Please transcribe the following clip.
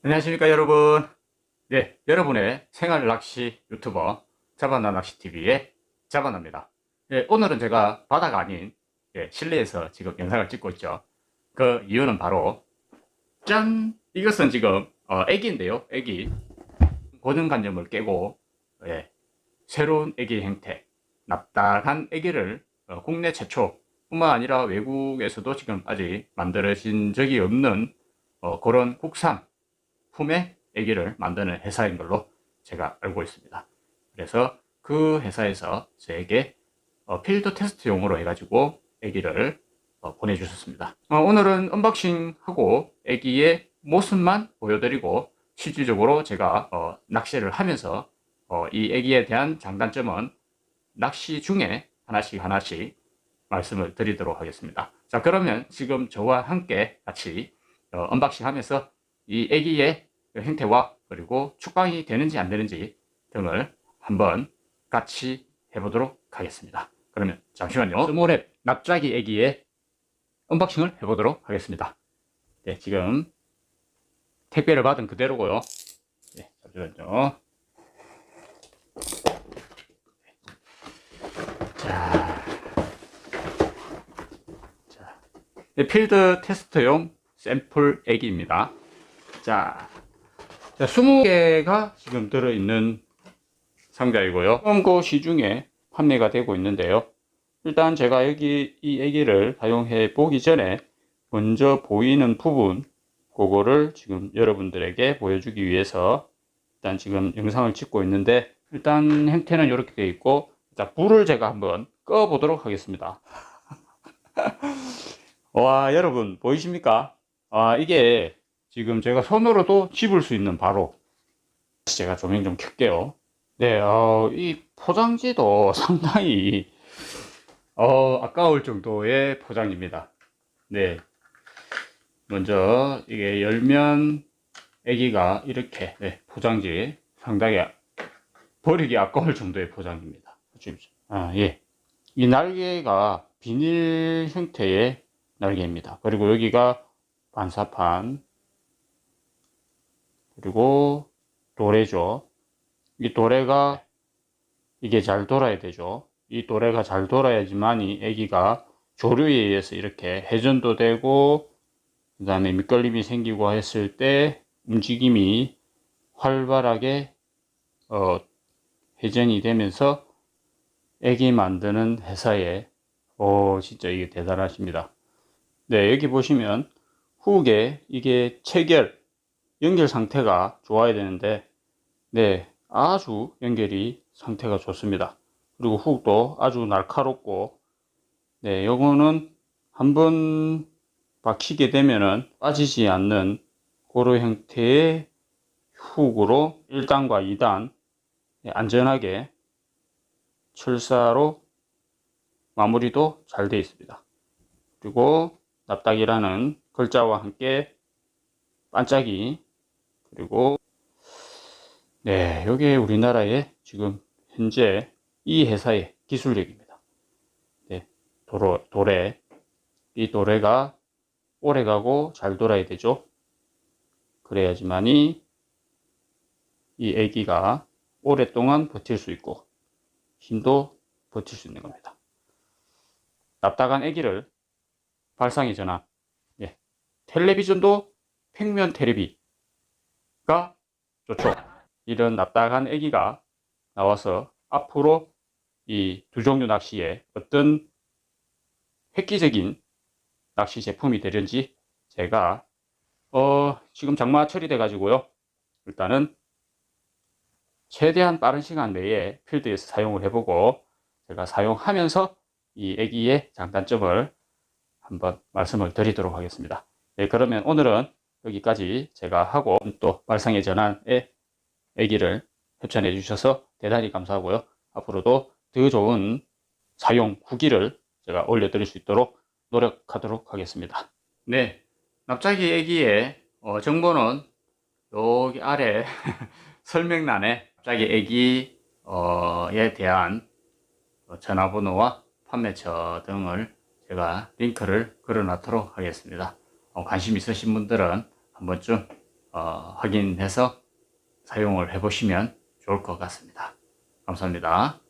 안녕하십니까 여러분. 네 여러분의 생활 낚시 유튜버 자바나 낚시TV의 자바나입니다. 예, 오늘은 제가 바다가 아닌 예, 실내에서 지금 영상을 찍고 있죠. 그 이유는 바로 짠! 이것은 지금 어, 애기인데요 애기. 고정관념을 깨고 예, 새로운 애기 형태 납작한 애기를 어, 국내 최초 뿐만 아니라 외국에서도 지금 아직 만들어진 적이 없는 어, 그런 국산 품의 애기를 만드는 회사인 걸로 제가 알고 있습니다. 그래서 그 회사에서 저에게 어, 필드 테스트용으로 해가지고 애기를 어, 보내주셨습니다. 어, 오늘은 언박싱하고 애기의 모습만 보여드리고 실질적으로 제가 어, 낚시를 하면서 어, 이 애기에 대한 장단점은 낚시 중에 하나씩 하나씩 말씀을 드리도록 하겠습니다. 자 그러면 지금 저와 함께 같이 어, 언박싱 하면서 이 애기의 형태와 그리고 축광이 되는지 안 되는지 등을 한번 같이 해보도록 하겠습니다. 그러면 잠시만요. 스몰랩 납작이 애기의 언박싱을 해보도록 하겠습니다. 네, 지금 택배를 받은 그대로고요. 네, 잠시만요. 자, 자, 네, 필드 테스트용 샘플 애기입니다. 자, 자 20개가 지금 들어있는 상자이고요. 처음고 시중에 판매가 되고 있는데요. 일단 제가 여기 이 애기를 사용해 보기 전에 먼저 보이는 부분 그거를 지금 여러분들에게 보여주기 위해서 일단 지금 영상을 찍고 있는데 일단 형태는 이렇게 되어 있고 자 불을 제가 한번 꺼 보도록 하겠습니다 와 여러분 보이십니까 아 이게 지금 제가 손으로도 집을 수 있는 바로 제가 조명 좀 켤게요. 네, 어, 이 포장지도 상당히 어, 아까울 정도의 포장입니다. 네. 먼저 이게 열면 애기가 이렇게 네, 포장지 상당히 버리기 아까울 정도의 포장입니다. 아, 예. 이 날개가 비닐 형태의 날개입니다. 그리고 여기가 반사판 그리고 도래죠. 이 도래가 이게 잘 돌아야 되죠. 이 도래가 잘 돌아야지만이 아기가 조류에 의해서 이렇게 회전도 되고 그 다음에 밑걸림이 생기고 했을 때 움직임이 활발하게 어, 회전이 되면서 애기 만드는 회사에 오 진짜 이게 대단하십니다. 네 여기 보시면 후에 이게 체결 연결 상태가 좋아야 되는데 네 아주 연결이 상태가 좋습니다. 그리고 훅도 아주 날카롭고 네 요거는 한번 박히게 되면은 빠지지 않는 고로 형태의 훅으로 1단과 2단 네, 안전하게 철사로 마무리도 잘 되어 있습니다. 그리고 납작이라는 글자와 함께 반짝이 그리고 네 여기 우리나라의 지금 현재 이 회사의 기술력입니다 네 도로, 도래 이 도래가 오래 가고 잘 돌아야 되죠 그래야지만이 이 애기가 오랫동안 버틸 수 있고 힘도 버틸 수 있는 겁니다 납작한 애기를 발상의 전환 예. 텔레비전도 평면 테레비 가 좋죠. 이런 납작한 애기가 나와서 앞으로 이 두 종류 낚시에 어떤 획기적인 낚시 제품이 되는지 제가 어 지금 장마철이 돼 가지고요 일단은 최대한 빠른 시간 내에 필드에서 사용을 해보고 제가 사용하면서 이 애기의 장단점을 한번 말씀을 드리도록 하겠습니다 네 그러면 오늘은 여기까지 제가 하고 또 말상의 전환에 애기를 협찬해 주셔서 대단히 감사하고요. 앞으로도 더 좋은 사용 후기를 제가 올려드릴 수 있도록 노력하도록 하겠습니다. 네, 납작이 애기의 어, 정보는 여기 아래 설명란에 납작이 애기에 대한 전화번호와 판매처 등을 제가 링크를 걸어 놨도록 하겠습니다. 어, 관심 있으신 분들은 한 번쯤 어, 확인해서 사용을 해보시면 좋을 것 같습니다. 감사합니다.